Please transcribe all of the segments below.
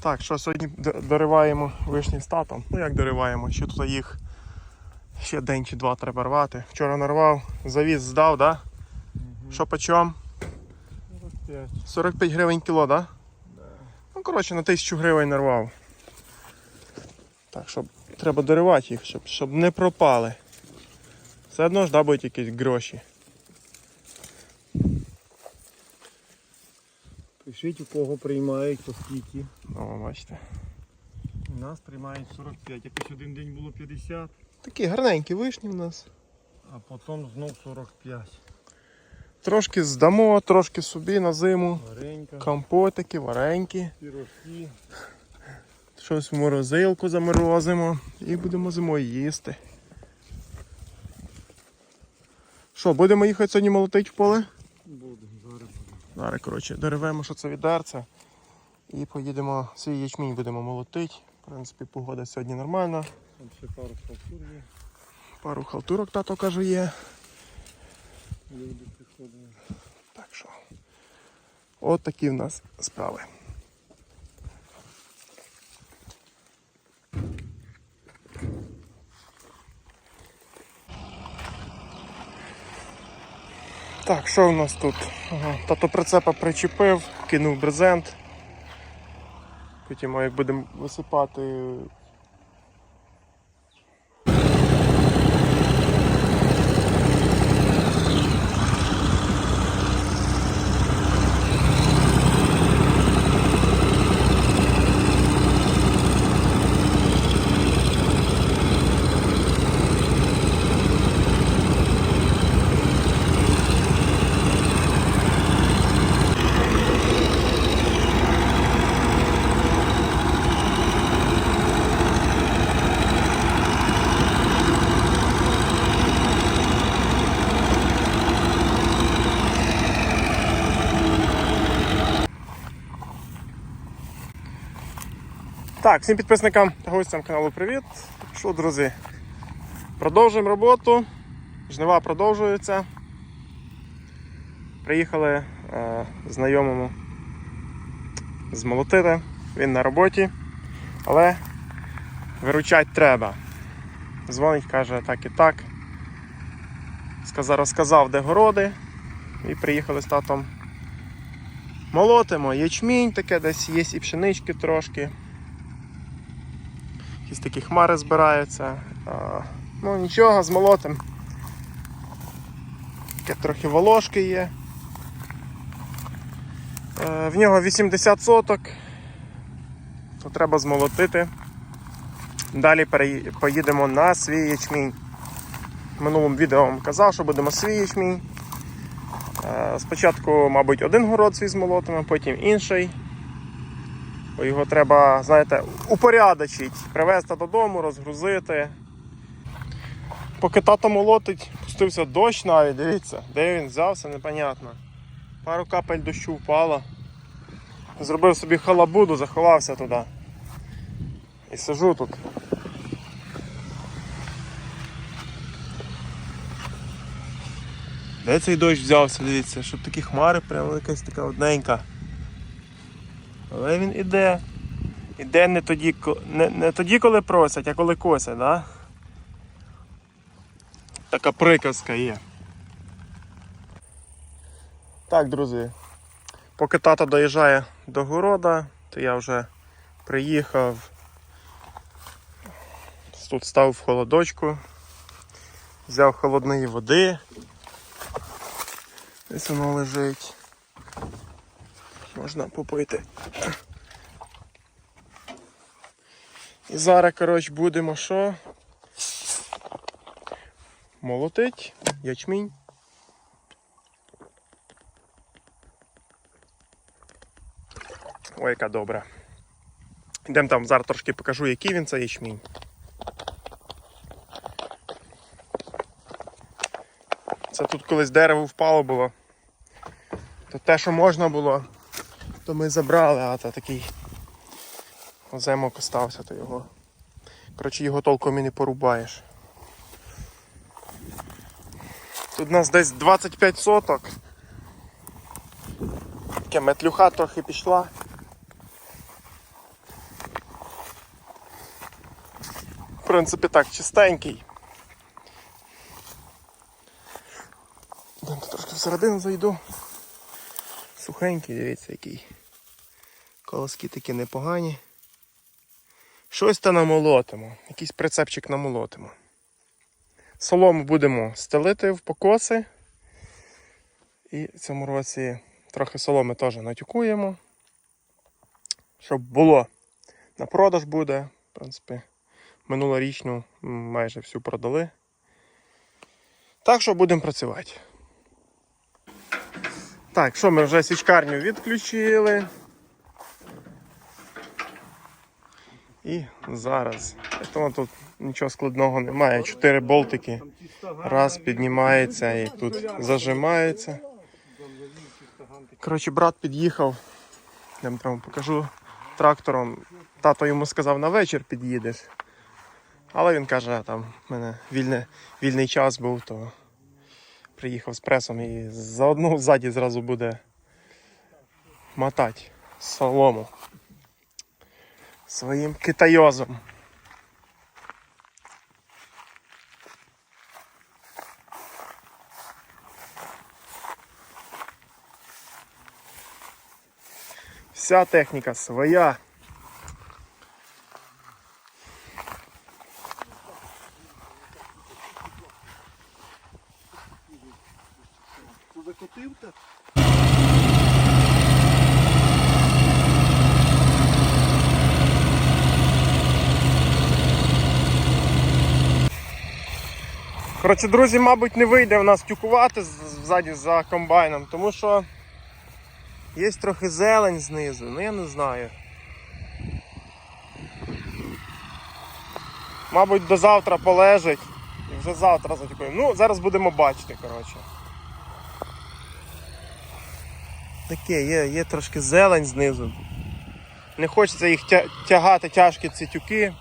Так, що сьогодні дориваємо вишні з татом. Ну як дориваємо? Ще тут їх ще день чи два треба рвати. Вчора нарвав, завіз здав, да? Що по чому? 45. 45 гривень кіло, да? Ну, коротше, на 1000 гривень нарвав. Так, щоб треба доривати їх, щоб, щоб не пропали. Все одно ж да, будуть якісь гроші. Пишіть, у кого приймають, по скільки. Ну, бачите. У нас приймають 45. Якось один день було 50, Такі гарненькі вишні в нас. а потім знов 45. Трошки здамо, трошки собі на зиму. Варенька, Компотики, вареньки. пірожки. Щось в морозилку заморозимо і будемо зимою їсти. Що, будемо їхати сьогодні молотити в поле? Зараз коротше, деревемо, що це відерце. І поїдемо свій ячмінь будемо молотити. В принципі, погода сьогодні нормальна. Там ще пару халтур є. Пару халтурок тато каже є. Люди приходили. Так що. От такі в нас справи. Так, що в нас тут? Ага. Тато прицепа причепив, кинув брезент. Потім, як будемо висипати. Так, всім підписникам та гостям каналу привіт. Що, друзі? Продовжуємо роботу. Жнива продовжуються. Приїхали е, знайомому змолотити. Він на роботі, але виручати треба. Дзвонить, каже так і так. Сказав, розказав, де городи. І приїхали з татом. Молотимо ячмінь таке, десь є і пшенички трошки. Якісь такі хмари збираються. Ну нічого, змолотим. Таке трохи волошки є. Е, в нього 80 соток. То треба змолотити. Далі поїдемо на свій ячмінь. В минулому відео вам казав, що будемо свій ячмінь. Е, Спочатку, мабуть, один город свій змолотимо, потім інший. Бо його треба, знаєте, упорядочити, привезти додому, розгрузити. Поки тато молотить, пустився дощ навіть, дивіться, де він взявся, непонятно. Пару капель дощу впало. Зробив собі халабуду, заховався туди. І сижу тут. Де цей дощ взявся, дивіться, щоб такі хмари, прямо якась така одненька. Але він іде. Іде не тоді, не, не тоді, коли просять, а коли косять, да? Така приказка є. Так, друзі. Поки тато доїжджає до города, то я вже приїхав. Тут став в холодочку, взяв холодної води. Десь воно лежить. Можна попити. І зараз, коротше, будемо що? Молотить ячмінь. Ой, яка добра. Йдемо там, зараз трошки покажу, який він це ячмінь. Це тут колись дерево впало було. То те, що можна було, то ми забрали, а то такий оземок остався, то його. Коротше, його толком і не порубаєш. Тут у нас десь 25 соток. Таке метлюха трохи пішла. В принципі так, чистенький. Трошки всередину зайду. Сухенький, дивіться який. Колоски такі непогані. Щось та намолотимо. Якийсь прицепчик намолотимо. Солому будемо стелити в покоси. І в цьому році трохи соломи теж натюкуємо. Щоб було. На продаж буде. В принципі, минулорічну майже всю продали. Так що будемо працювати. Так, що ми вже січкарню відключили. І зараз. Тому тут нічого складного немає. Чотири болтики. Раз піднімається і тут зажимається. Коротше, брат під'їхав. Я вам покажу трактором. Тато йому сказав на вечір під'їдеш. Але він каже, там в мене вільне, вільний час був, то приїхав з пресом і заодно ззаді зразу буде мотати солому своїм китайозом. Вся техніка своя. Коротше, друзі, мабуть, не вийде в нас тюкувати ззаді за комбайном, тому що є трохи зелень знизу, ну я не знаю. Мабуть, до завтра полежить і вже завтра затюкуємо. Ну, зараз будемо бачити, коротше. Таке, є, є трошки зелень знизу. Не хочеться їх тягати тяжкі ці тюки.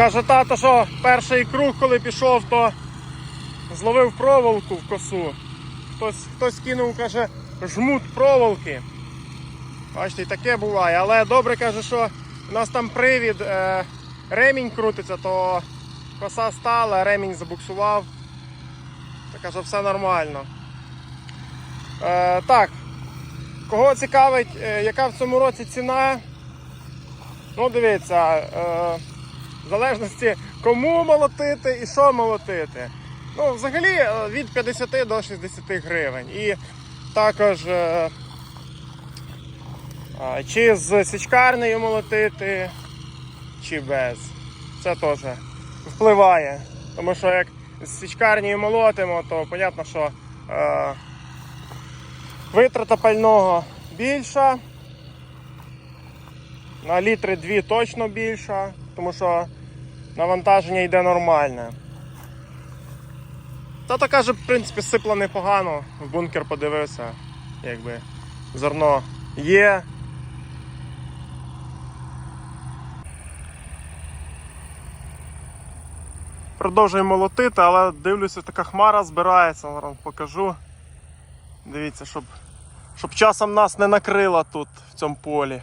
Каже тато, що перший круг, коли пішов, то зловив проволоку в косу. Хтось, хтось кинув, каже, жмут проволоки. Бачите, і таке буває. Але добре каже, що у нас там привід, е, ремінь крутиться, то коса стала, ремінь забуксував. То каже, все нормально. Е, так, кого цікавить, е, яка в цьому році ціна? Ну, дивіться, е, в залежності кому молотити і що молотити. Ну, взагалі е, від 50 до 60 гривень. І також е, чи з січкарнею молотити, чи без. Це теж впливає. Тому що як з січкарнею молотимо, то зрозуміло, що е, витрата пального більша. На літри 2 точно більша, тому що навантаження йде нормальне. Тато каже, в принципі, сипло непогано. В бункер подивився, якби зерно є. Продовжуємо молотити, але дивлюся, така хмара збирається, зараз покажу. Дивіться, щоб, щоб часом нас не накрило тут, в цьому полі.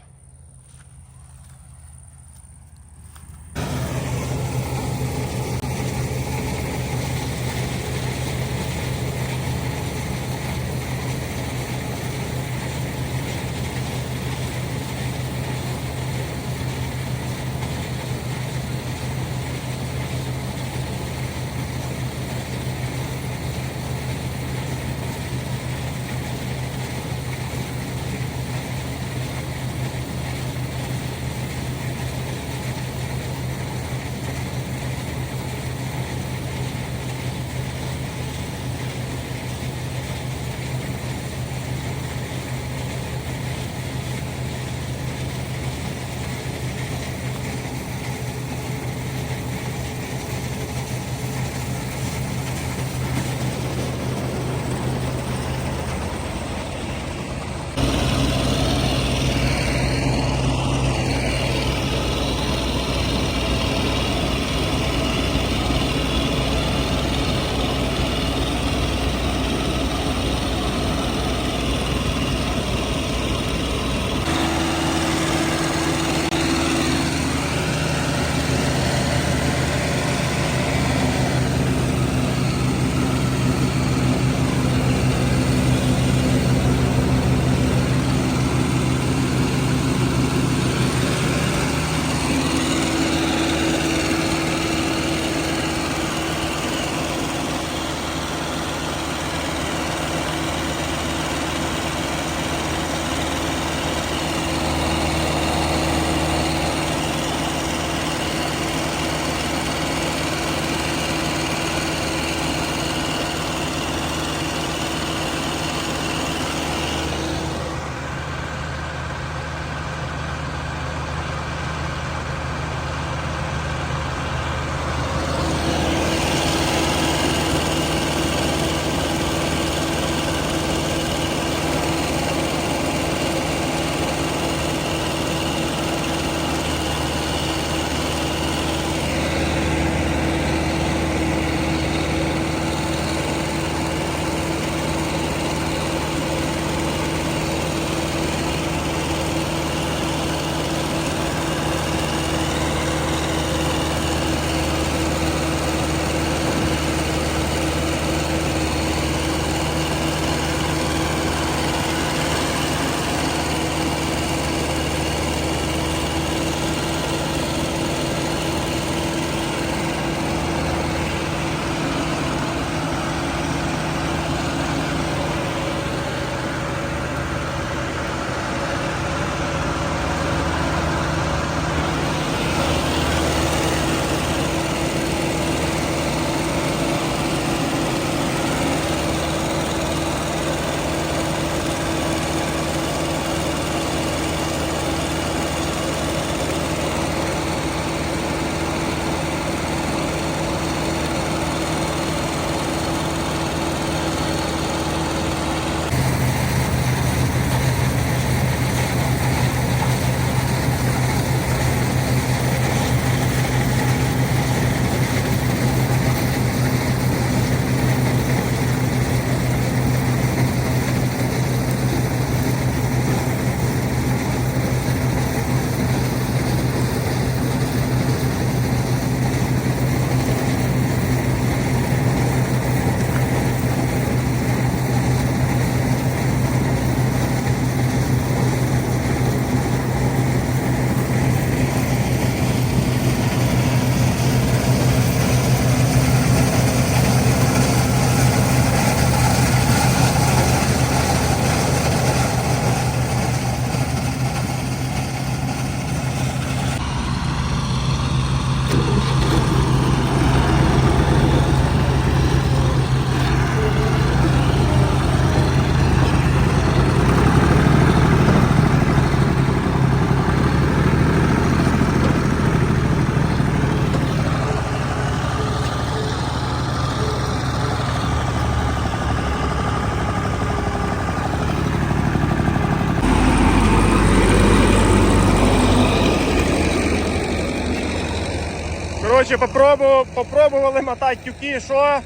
Коротше, попробував, попробували мотати тюки, що?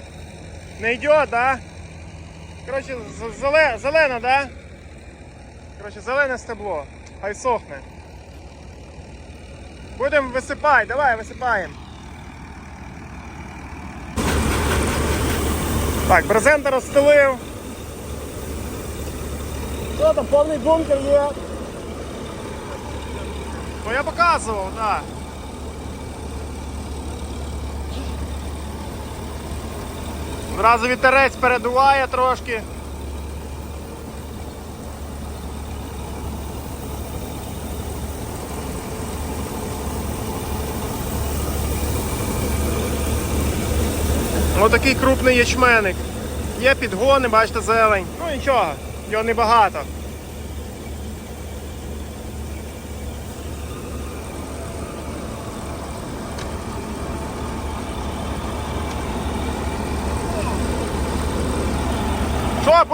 Не йде, да? Коротше, зеле, зелена, да? Коротше, зелене стебло. Хай сохне. Будемо висипати, давай висипаємо. Так, брезента розстелив. Що там, повний бункер є? Ну я показував, так. Да. Зразу вітерець передуває трошки. Отакий крупний ячменник. Є підгони, бачите, зелень. Ну нічого, його небагато.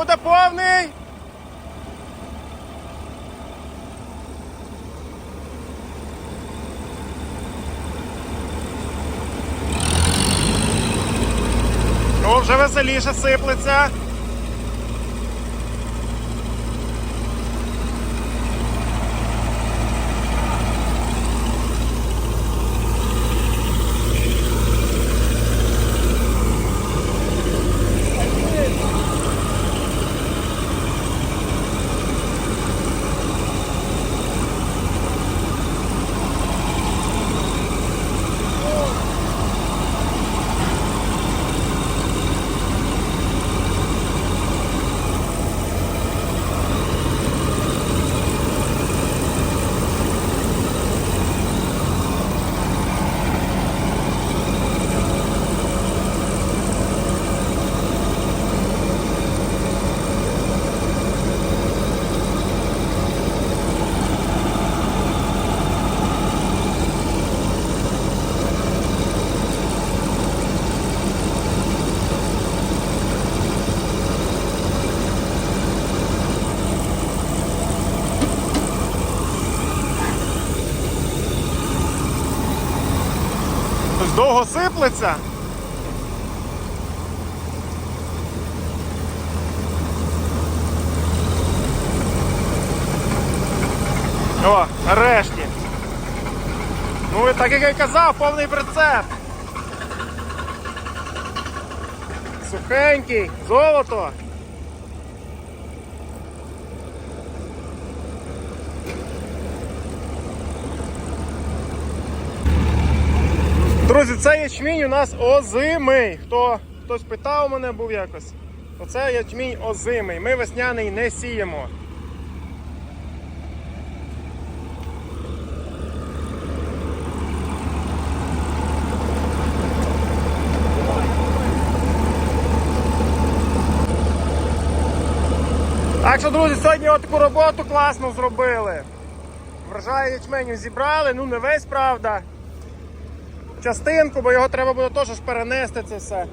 Буде повний? О, вже веселіше сиплеться. Ось довго сиплеться. О, нарешті. Ну і так як я казав, повний прицеп. Сухенький, золото. Друзі, цей ячмінь у нас озимий. Хто хтось питав мене, був якось. Оце ячмінь озимий. Ми весняний не сіємо. Так що, друзі, сьогодні таку роботу класно зробили. Врожай ячменю зібрали, ну не весь, правда частинку, бо його треба буде теж перенести це все.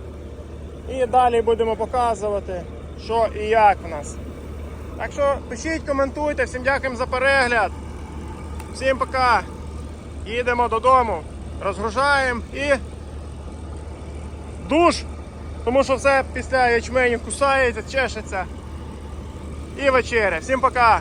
І далі будемо показувати, що і як в нас. Так що пишіть, коментуйте, всім дякуємо за перегляд. Всім пока. Їдемо додому, розгружаємо і душ. Тому що все після ячменю кусається, чешеться. І вечеря. Всім пока!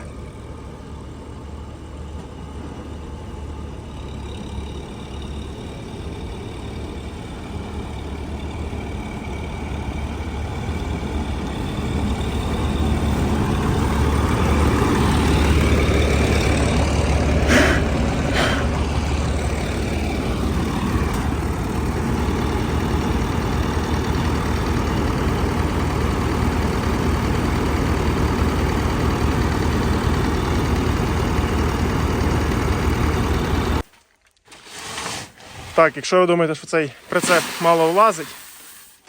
Так, якщо ви думаєте, що цей прицеп мало влазить,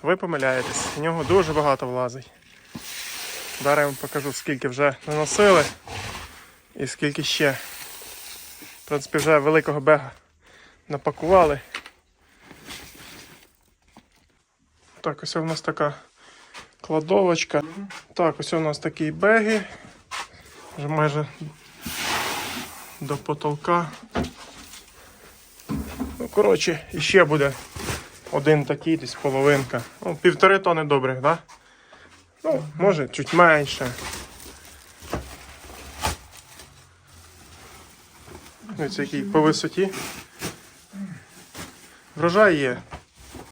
то ви помиляєтесь. В нього дуже багато влазить. Зараз я вам покажу, скільки вже наносили і скільки ще. В принципі, вже великого бега напакували. Так, ось у нас така кладовочка. Так, ось у нас такі беги. Вже майже до потолка. Коротше, іще буде один такий, десь половинка. Ну, півтори тони добрих? Да? Ну, може, чуть менше. Ось який по висоті. Врожай є.